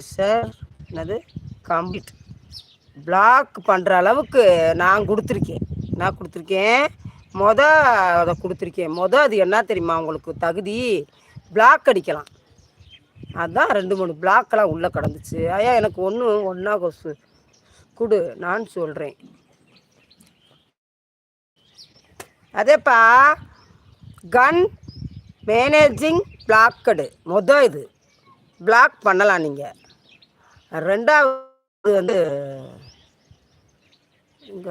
Sir என்னது? Complete. Black பண்ணுற அளவுக்கு நான் கொடுத்துருக்கேன். நான் கொடுத்துருக்கேன்? மொதல் அதை கொடுத்துருக்கேன். மொதல் அது என்ன தெரியுமா உங்களுக்கு? தகுதி. பிளாக் அடிக்கலாம். அதுதான் ரெண்டு மூணு பிளாக்கெலாம் உள்ளே கிடந்துச்சு. ஐயா எனக்கு ஒன்று ஒன்றா கொசு. கொடு நான் சொல்கிறேன் அதேப்பா. கன் மேனேஜிங் பிளாக்கடு மொதல் இது. பிளாக் பண்ணலாம் நீங்கள் ரெண்டாவது வந்து இங்க.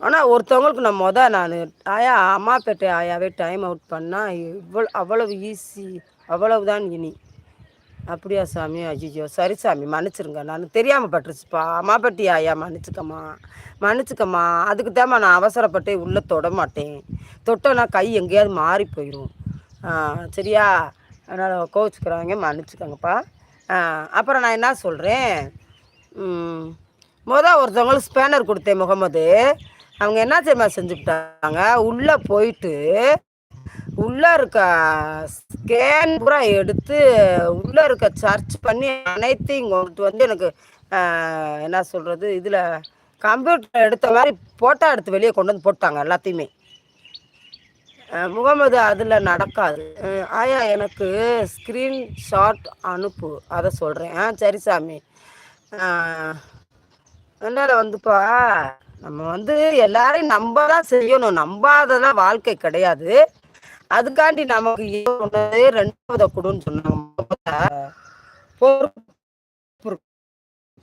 ஆனால் ஒருத்தவங்களுக்கு நான் மொதல் நான் ஆயா அம்மாப்பேட்டை ஆயாவே டைம் அவுட் பண்ணால் இவ்வளோ அவ்வளவு ஈஸி அவ்வளவுதான் இனி. அப்படியா சாமி? ஐயோ சரி சாமி மன்னிச்சிருங்க. நான் தெரியாமல் பட்டுருச்சுப்பா. அம்மாப்பட்டி ஆயா மன்னிச்சுக்கம்மா. மன்னிச்சுக்கம்மா. அதுக்கு தான் நான் அவசரப்பட்டு உள்ளே தொட மாட்டேன். தொட்டோன்னா கை எங்கேயாவது மாறி போயிடும் சரியா? அதனால் கோவிச்சுக்கிறாங்க. மன்னிச்சுக்கோங்கப்பா. அப்புறம் நான் என்ன சொல்கிறேன் மொதல் ஒருத்தவங்களுக்கு ஸ்பேனர் கொடுத்தேன் முகமது. அவங்க என்ன தெரியுமா செஞ்சுக்கிட்டாங்க? உள்ளே போயிட்டு உள்ளே இருக்க ஸ்கேன் பூரா எடுத்து உள்ளே இருக்க சர்ச் பண்ணி அனைத்தையும் கொண்டு வந்து எனக்கு என்ன சொல்கிறது இதில் கம்ப்யூட்டர் எடுத்த மாதிரி ஃபோட்டோ எடுத்து வெளியே கொண்டு வந்து போட்டாங்க எல்லாத்தையுமே. முகமது அதில் நடக்காது. ஆயா எனக்கு ஸ்க்ரீன்ஷாட் அனுப்பு அதை சொல்கிறேன் ஆ சரி சாமி. என்னால் வந்துப்பா நம்ம வந்து எல்லாரையும் நம்ப தான் செய்யணும். நம்பாததான் வாழ்க்கை கிடையாது. அதுக்காண்டி நமக்கு ஒன்னதே ரெண்டாவது கொடுன்னு சொன்னாங்க. பொறுப்பு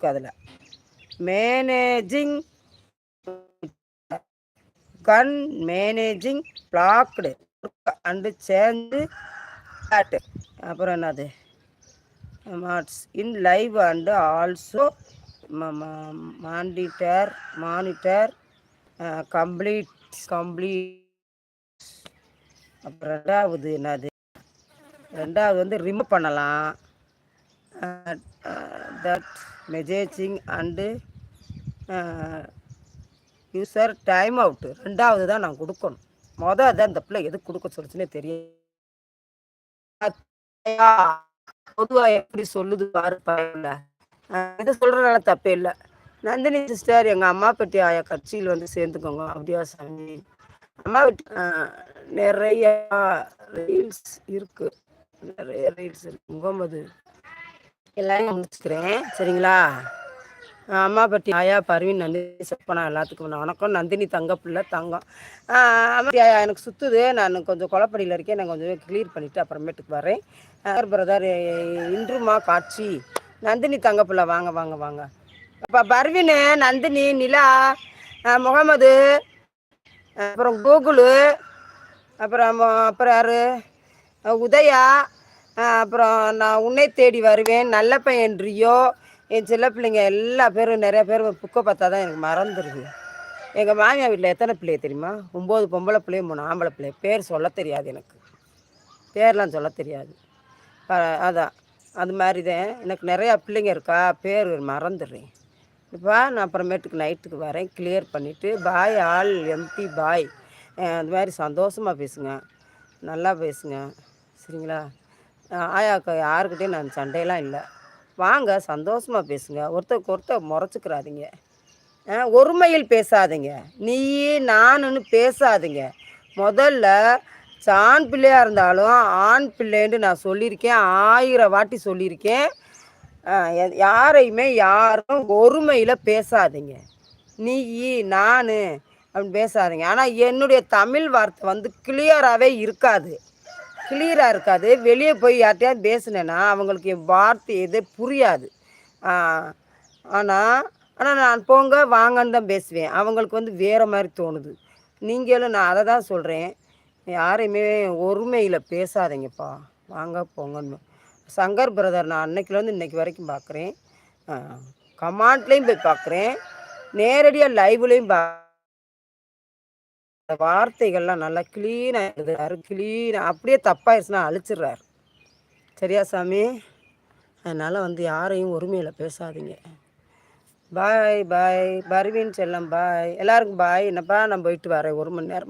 அதில். Managing gun managing blocked and change அப்புறம் என்னது? Mods in live and also monitor monitor complete complete அப்புறம் ரெண்டாவது என்னது? ரெண்டாவது வந்து ரிமூவ் பண்ணலாம். That messaging and user time out ரெண்டாவது தான் நான் கொடுக்கணும். மொதல் தான் இந்த பிள்ளை எதுக்கு கொடுக்க சொல்லுச்சுன்னே தெரியும் பொதுவாக எப்படி சொல்லுது பாரு பையன்ல இதை சொல்கிறனால தப்பே இல்லை. நந்தினி சிஸ்டர் எங்கள் அம்மா பெட்டி ஆயா கட்சியில் வந்து சேர்ந்துக்கோங்க. அப்படியா சாமி? அம்மா பெட்டி நிறைய ரீல்ஸ் இருக்கு. நிறைய ரீல்ஸ் இருக்கு. முகமது. எல்லாரையும் முடிச்சுக்கிறேன். சரிங்களா? அம்மா பட்டி ஆயா பருவின் நந்தினி செப்பனா எல்லாத்துக்கும் வணக்கம். நந்தினி தங்க பிள்ளை தங்கம். ஆயா எனக்கு சுற்றுது நான் கொஞ்சம் கொலப்படியில் இருக்கேன். நான் கொஞ்சம் கிளியர் பண்ணிவிட்டு அப்புறமேட்டுக்கு வரேன். பிரதர் இன்றுமா காட்சி. நந்தினி தங்க பிள்ளை வாங்க வாங்க வாங்க. அப்போ பர்வின் நந்தினி நிலா முகமது அப்புறம் கூகுளு அப்புறம் அப்புறம் யார்? உதயா. அப்புறம் நான் உன்னை தேடி வருவேன். நல்ல பையன் ரியோ. என் சின்ன பிள்ளைங்க எல்லா பேரும் நிறைய பேர் புக்கை பார்த்தா தான் எனக்கு மறந்துடுது எங்கள் மாமியார் வீட்டில் எத்தனை பிள்ளைய தெரியுமா? ஒம்பது பொம்பளை பிள்ளையும் மூணு ஆம்பளை பிள்ளை பேர் சொல்ல தெரியாது எனக்கு. பேர்லாம் சொல்ல தெரியாது. அதான். அது மாதிரி தான். எனக்கு நிறையா பிள்ளைங்க இருக்கா? பேர் மறந்துடுறேன். இப்போ நான் அப்புறமேட்டுக்கு நைட்டுக்கு வரேன். கிளியர் பண்ணிவிட்டு பாய் ஆல் எம்டி பாய் அந்த மாதிரி சந்தோஷமாக பேசுங்க. நல்லா பேசுங்க. சரிங்களா? ஆயாக்கா யாருக்கிட்டேயும் நான் சண்டையெல்லாம் இல்லை. வாங்க சந்தோஷமாக பேசுங்க. ஒருத்தருக்கு ஒருத்தர் முறைச்சிக்கிறாதீங்க. ஒருமையில் பேசாதீங்க. நீ நானுன்னு பேசாதீங்க. முதல்ல ஆண் பிள்ளையாக இருந்தாலும் ஆண் பிள்ளைன்னு நான் சொல்லியிருக்கேன். ஆயிரம் வாட்டி சொல்லியிருக்கேன். யாரையுமே யாரும் ஒருமையில் பேசாதீங்க. நீ நான் அப்படின்னு பேசாதீங்க. ஆனால் என்னுடைய தமிழ் வார்த்தை வந்து கிளியராகவே இருக்காது. கிளியராக இருக்காது. வெளியே போய் யார்கிட்டயாவது பேசினேன்னா அவங்களுக்கு என் வார்த்தை எதே புரியாது. ஆனால் ஆனால் நான் போங்க வாங்கன்னு தான் பேசுவேன். அவங்களுக்கு வந்து வேறு மாதிரி தோணுது. நீங்களும் நான் அதை தான் சொல்கிறேன் யாரையுமே ஒருமையில் பேசாதீங்கப்பா. வாங்க போங்கன்னு. சங்கர் பிரதர் நான் அன்னைக்குலேருந்து இன்றைக்கி வரைக்கும் பார்க்குறேன் கமாண்ட்லேயும் போய் பார்க்குறேன் நேரடியாக லைவ்லேயும் பா வார்த்தைகள்லாம் நல்லா க்ளீனாக எழுதுறாரு. க்ளீனாக அப்படியே தப்பாயிருச்சுன்னா அழிச்சிடுறாரு. சரியா சாமி? அதனால் வந்து யாரையும் ஒருமையில் பேசாதீங்க. பாய் பாய் பர்வீன் செல்லம் பாய் எல்லாருக்கும் பாய் என்னப்பா நான் போயிட்டு வரேன். ஒரு மணி நேரம்